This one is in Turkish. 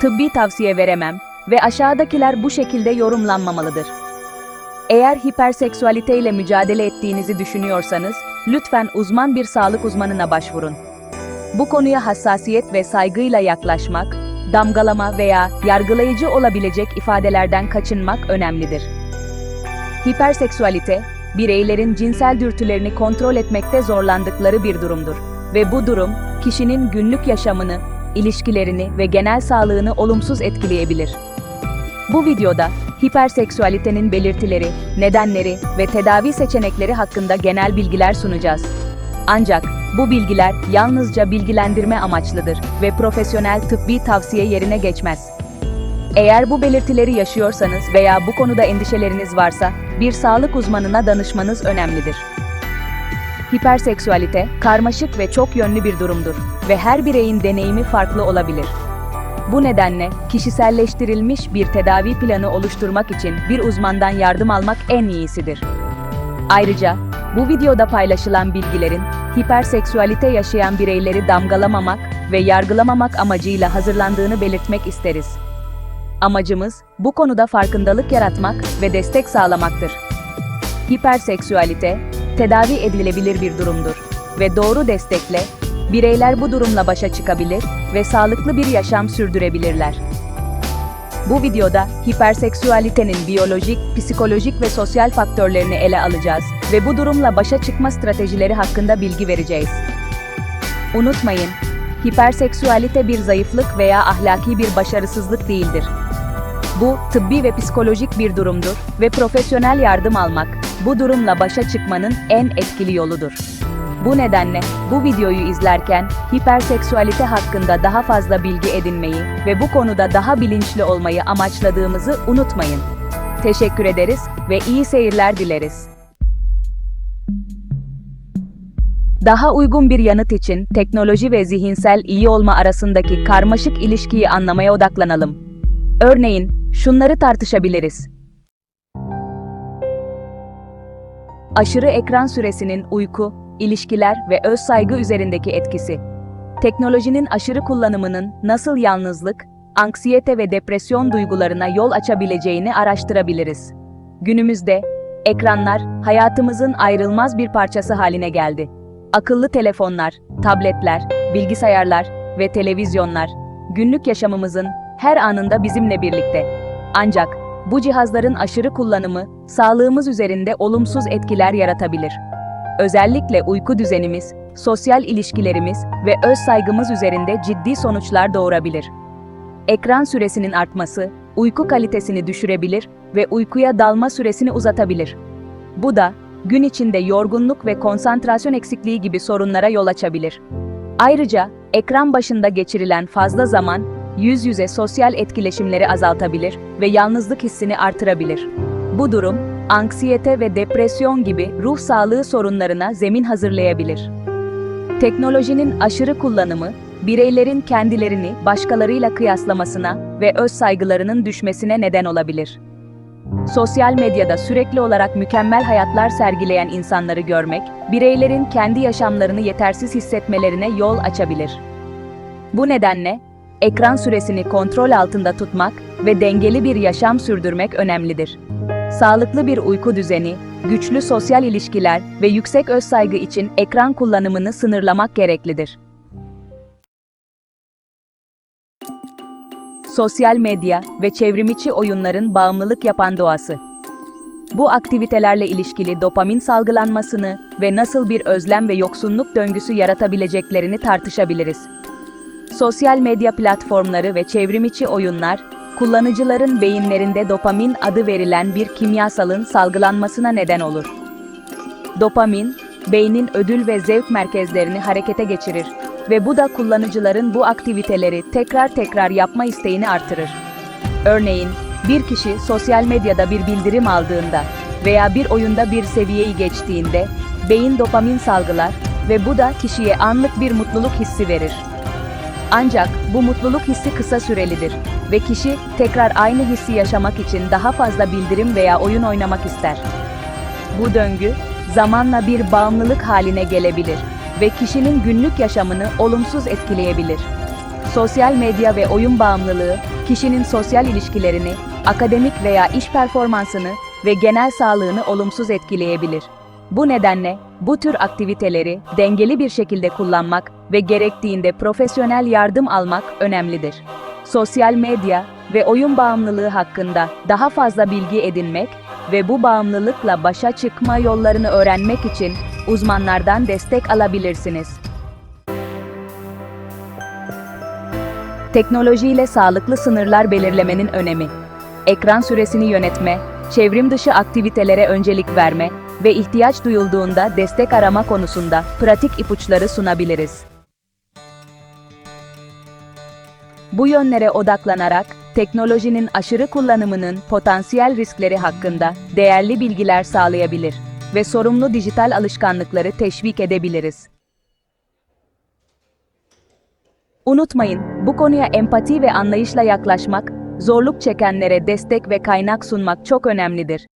tıbbi tavsiye veremem ve aşağıdakiler bu şekilde yorumlanmamalıdır. Eğer hiperseksüalite ile mücadele ettiğinizi düşünüyorsanız, lütfen uzman bir sağlık uzmanına başvurun. Bu konuya hassasiyet ve saygıyla yaklaşmak, damgalama veya yargılayıcı olabilecek ifadelerden kaçınmak önemlidir. Hiperseksüalite, bireylerin cinsel dürtülerini kontrol etmekte zorlandıkları bir durumdur ve bu durum, kişinin günlük yaşamını, ilişkilerini ve genel sağlığını olumsuz etkileyebilir. Bu videoda hiperseksüalitenin belirtileri, nedenleri ve tedavi seçenekleri hakkında genel bilgiler sunacağız. Ancak bu bilgiler yalnızca bilgilendirme amaçlıdır ve profesyonel tıbbi tavsiye yerine geçmez. Eğer bu belirtileri yaşıyorsanız veya bu konuda endişeleriniz varsa, bir sağlık uzmanına danışmanız önemlidir. Hiperseksüalite, karmaşık ve çok yönlü bir durumdur ve her bireyin deneyimi farklı olabilir. Bu nedenle kişiselleştirilmiş bir tedavi planı oluşturmak için bir uzmandan yardım almak en iyisidir. Ayrıca bu videoda paylaşılan bilgilerin hiperseksüalite yaşayan bireyleri damgalamamak ve yargılamamak amacıyla hazırlandığını belirtmek isteriz. Amacımız bu konuda farkındalık yaratmak ve destek sağlamaktır. Hiperseksüalite tedavi edilebilir bir durumdur ve doğru destekle bireyler bu durumla başa çıkabilir ve sağlıklı bir yaşam sürdürebilirler. Bu videoda hiperseksüalitenin biyolojik, psikolojik ve sosyal faktörlerini ele alacağız ve bu durumla başa çıkma stratejileri hakkında bilgi vereceğiz. Unutmayın, hiperseksüalite bir zayıflık veya ahlaki bir başarısızlık değildir. Bu, tıbbi ve psikolojik bir durumdur ve profesyonel yardım almak, bu durumla başa çıkmanın en etkili yoludur. Bu nedenle bu videoyu izlerken hiperseksüalite hakkında daha fazla bilgi edinmeyi ve bu konuda daha bilinçli olmayı amaçladığımızı unutmayın. Teşekkür ederiz ve iyi seyirler dileriz. Daha uygun bir yanıt için teknoloji ve zihinsel iyi olma arasındaki karmaşık ilişkiyi anlamaya odaklanalım. Örneğin, şunları tartışabiliriz. Aşırı ekran süresinin uyku, ilişkiler ve öz saygı üzerindeki etkisi. Teknolojinin aşırı kullanımının nasıl yalnızlık, anksiyete ve depresyon duygularına yol açabileceğini araştırabiliriz. Günümüzde ekranlar hayatımızın ayrılmaz bir parçası haline geldi. Akıllı telefonlar, tabletler, bilgisayarlar ve televizyonlar günlük yaşamımızın her anında bizimle birlikte. Ancak bu cihazların aşırı kullanımı sağlığımız üzerinde olumsuz etkiler yaratabilir. Özellikle uyku düzenimiz, sosyal ilişkilerimiz ve öz saygımız üzerinde ciddi sonuçlar doğurabilir. Ekran süresinin artması, uyku kalitesini düşürebilir ve uykuya dalma süresini uzatabilir. Bu da, gün içinde yorgunluk ve konsantrasyon eksikliği gibi sorunlara yol açabilir. Ayrıca, ekran başında geçirilen fazla zaman, yüz yüze sosyal etkileşimleri azaltabilir ve yalnızlık hissini artırabilir. Bu durum, anksiyete ve depresyon gibi ruh sağlığı sorunlarına zemin hazırlayabilir. Teknolojinin aşırı kullanımı, bireylerin kendilerini başkalarıyla kıyaslamasına ve öz saygılarının düşmesine neden olabilir. Sosyal medyada sürekli olarak mükemmel hayatlar sergileyen insanları görmek, bireylerin kendi yaşamlarını yetersiz hissetmelerine yol açabilir. Bu nedenle, ekran süresini kontrol altında tutmak ve dengeli bir yaşam sürdürmek önemlidir. Sağlıklı bir uyku düzeni, güçlü sosyal ilişkiler ve yüksek özsaygı için ekran kullanımını sınırlamak gereklidir. Sosyal medya ve çevrimiçi oyunların bağımlılık yapan doğası. Bu aktivitelerle ilişkili dopamin salgılanmasını ve nasıl bir özlem ve yoksunluk döngüsü yaratabileceklerini tartışabiliriz. Sosyal medya platformları ve çevrimiçi oyunlar, kullanıcıların beyinlerinde dopamin adı verilen bir kimyasalın salgılanmasına neden olur. Dopamin, beynin ödül ve zevk merkezlerini harekete geçirir ve bu da kullanıcıların bu aktiviteleri tekrar tekrar yapma isteğini artırır. Örneğin, bir kişi sosyal medyada bir bildirim aldığında veya bir oyunda bir seviyeyi geçtiğinde beyin dopamin salgılar ve bu da kişiye anlık bir mutluluk hissi verir. Ancak bu mutluluk hissi kısa sürelidir ve kişi tekrar aynı hissi yaşamak için daha fazla bildirim veya oyun oynamak ister. Bu döngü zamanla bir bağımlılık haline gelebilir ve kişinin günlük yaşamını olumsuz etkileyebilir. Sosyal medya ve oyun bağımlılığı kişinin sosyal ilişkilerini, akademik veya iş performansını ve genel sağlığını olumsuz etkileyebilir. Bu nedenle bu tür aktiviteleri dengeli bir şekilde kullanmak ve gerektiğinde profesyonel yardım almak önemlidir. Sosyal medya ve oyun bağımlılığı hakkında daha fazla bilgi edinmek ve bu bağımlılıkla başa çıkma yollarını öğrenmek için uzmanlardan destek alabilirsiniz. Teknolojiyle sağlıklı sınırlar belirlemenin önemi. Ekran süresini yönetme, çevrim dışı aktivitelere öncelik verme ve ihtiyaç duyulduğunda destek arama konusunda pratik ipuçları sunabiliriz. Bu yönlere odaklanarak teknolojinin aşırı kullanımının potansiyel riskleri hakkında değerli bilgiler sağlayabilir ve sorumlu dijital alışkanlıkları teşvik edebiliriz. Unutmayın, bu konuya empati ve anlayışla yaklaşmak, zorluk çekenlere destek ve kaynak sunmak çok önemlidir.